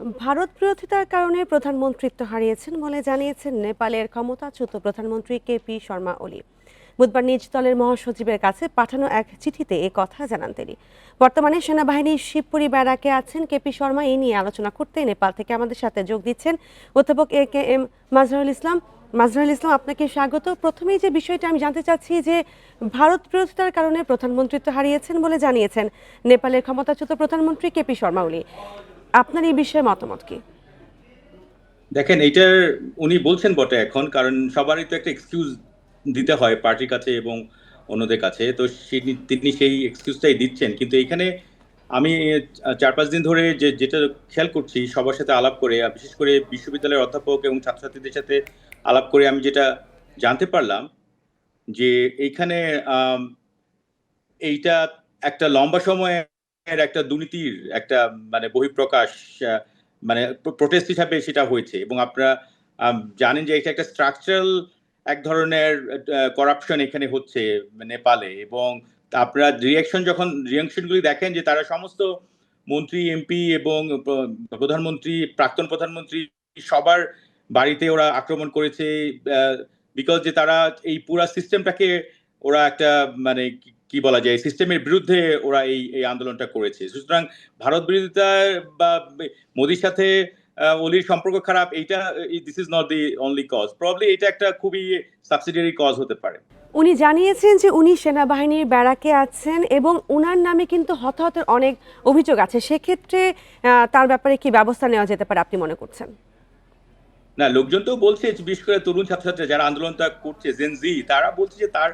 ভারত বিরোধিতার কারণে প্রধানমন্ত্রিত্ব হারিয়েছেন বলে জানিয়েছেন নেপালের ক্ষমতাচ্যুত প্রধানমন্ত্রী কেপি শর্মা ওলি। বুধবার নিজ দলের মহাসচিবের কাছে পাঠানো এক চিঠিতে এ কথা জানান তিনি। বর্তমানে সেনাবাহিনীর শিবপুরি ব্যারাকে আছেন। কেপি শর্মা এই নিয়ে আলোচনা করতে নেপাল থেকে আমাদের সাথে যোগ দিচ্ছেন অধ্যাপক A K M Mazharul Islam. Mazharul Islam, আপনাকে স্বাগত। প্রথমেই যে বিষয়টা আমি জানতে চাচ্ছি যে ভারত বিরোধিতার কারণে প্রধানমন্ত্রিত্ব হারিয়েছেন বলে জানিয়েছেন নেপালের ক্ষমতাচ্যুত প্রধানমন্ত্রী কেপি শর্মা ওলি। আপনার এই বিষয়ে মতামত কি? দেখেন, এইটার উনি বলছেন বটে এখন, কারণ সবারই তো একটা এক্সকিউজ দিতে হয় পার্টির কাছে এবং অন্যদের কাছে। তো তিনি সেই এক্সকিউজটাই দিচ্ছেন। কিন্তু এখানে আমি চার পাঁচ দিন ধরে যে, যেটা খেয়াল করছি, সবার সাথে আলাপ করে বিশেষ করে বিশ্ববিদ্যালয়ের অধ্যাপক এবং ছাত্রছাত্রীদের সাথে আলাপ করে আমি যেটা জানতে পারলাম যে, এইখানে এইটা একটা লম্বা সময়ের একটা দুর্নীতির একটা মানে বহিঃপ্রকাশ মানে প্রোটেস্ট হিসাবে সেটা হয়েছে। এবং আপনারা জানেন যে এটা একটা স্ট্রাকচারাল এক ধরনের করাপশন এখানে হচ্ছে, নেপালে। এবং আপনারা রিয়াকশন যখন রিয়াকশনগুলি দেখেন যে তারা সমস্ত মন্ত্রী এমপি এবং প্রধানমন্ত্রী, প্রাক্তন প্রধানমন্ত্রী সবার বাড়িতে ওরা আক্রমণ করেছে বিকজ যে তারা এই পুরা সিস্টেমটাকে ওরা একটা মানে কি- বলা যায় সিস্টেমের বিরুদ্ধে ওরা এই এই আন্দোলনটা করেছে। সুতরাং ভারত বিরোধিতা বা মোদির সাথে অলির সম্পর্ক খারাপ এইটা this is not the only cause probably এটা একটা খুবই সাবসিডিয়ারি কজ হতে পারে। উনি জানিয়েছেন যে উনি সেনাবাহিনীর ব্যারাকে আছেন এবং উনার নামে কিন্তু হতাহতের অনেক অভিযোগ আছে। সেক্ষেত্রে তার ব্যাপারে কি ব্যবস্থা নেওয়া যেতে পারে আপনি মনে করছেন? না লোকজন তো বলছে বিশেষ করে তরুণ ছাত্রছাত্রী যারা আন্দোলনটা করছে জেনজি তারা বলছে যে তার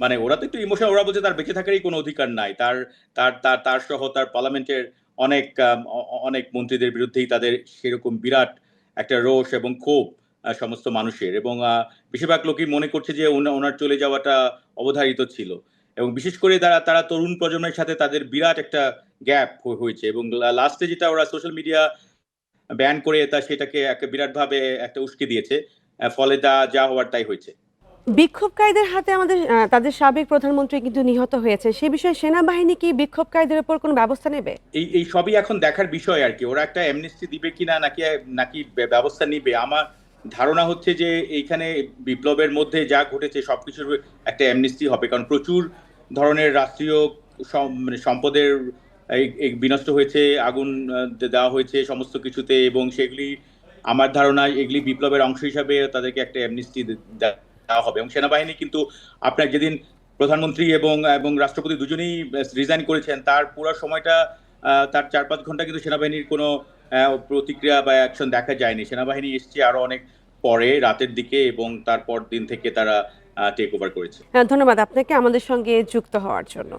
মানে ওরা তো একটু ইমোশনাল ওরা বলছে তার বেঁচে থাকারই কোনো অধিকার নাই। তার তার তার তার সহ তার পার্লামেন্টের অনেক অনেক মন্ত্রীদের বিরুদ্ধেই তাদের সেরকম বিরাট একটা রোষ এবং ক্ষোভ সমস্ত মানুষের এবং বেশিরভাগ লোকই মনে করছে যে ওনা- ওনার চলে যাওয়াটা অবধারিত ছিল। এবং বিশেষ করে তারা তারা তরুণ প্রজন্মের সাথে তাদের বিরাট একটা গ্যাপ হয়েছে এবং লাস্টে যেটা ওরা সোশ্যাল মিডিয়া ব্যান করে তা সেটাকে একটা বিরাটভাবে একটা উস্কে দিয়েছে ফলে তা যা হওয়ার তাই হয়েছে। বিক্ষোভকারীদের হাতে আমাদের তাদের সাবেক প্রধানমন্ত্রী কিন্তু নিহত হয়েছে। সে বিষয়ে সেনাবাহিনী কি বিক্ষোভকারীদের উপর কোনো ব্যবস্থা নেবে? এই এই সবই এখন দেখার বিষয় আর কি। ওরা একটা অ্যামনেস্টি দিবে কিনা, নাকি নাকি ব্যবস্থা নিবে? আমার ধারণা হচ্ছে যে এইখানে বিপ্লবের মধ্যে যা ঘটেছে, সবকিছুর একটা অ্যামনেস্টি হবে। কারণ প্রচুর ধরনের রাষ্ট্রীয় মানে সম্পদের বিনষ্ট হয়েছে, আগুন দেওয়া হয়েছে সমস্ত কিছুতে এবং সেগুলি, আমার ধারণা এগুলি বিপ্লবের অংশ হিসাবে তাদেরকে একটা অ্যামনেস্টি দেওয়া হবে। এবং সেনাবাহিনী কিন্তু আপনার যেদিন প্রধানমন্ত্রী এবং এবং রাষ্ট্রপতি দুজনেই রিজাইন করেছেন, তার পুরো সময়টা তার চার পাঁচ ঘণ্টা কিন্তু সেনাবাহিনীর কোনো প্রতিক্রিয়া বা অ্যাকশন দেখা যায়নি। সেনাবাহিনী এসছে আরও অনেক পরে, রাতের দিকে এবং তারপর দিন থেকে তারা টেক ওভার করেছে। ধন্যবাদ আপনাকে আমাদের সঙ্গে যুক্ত হওয়ার জন্য।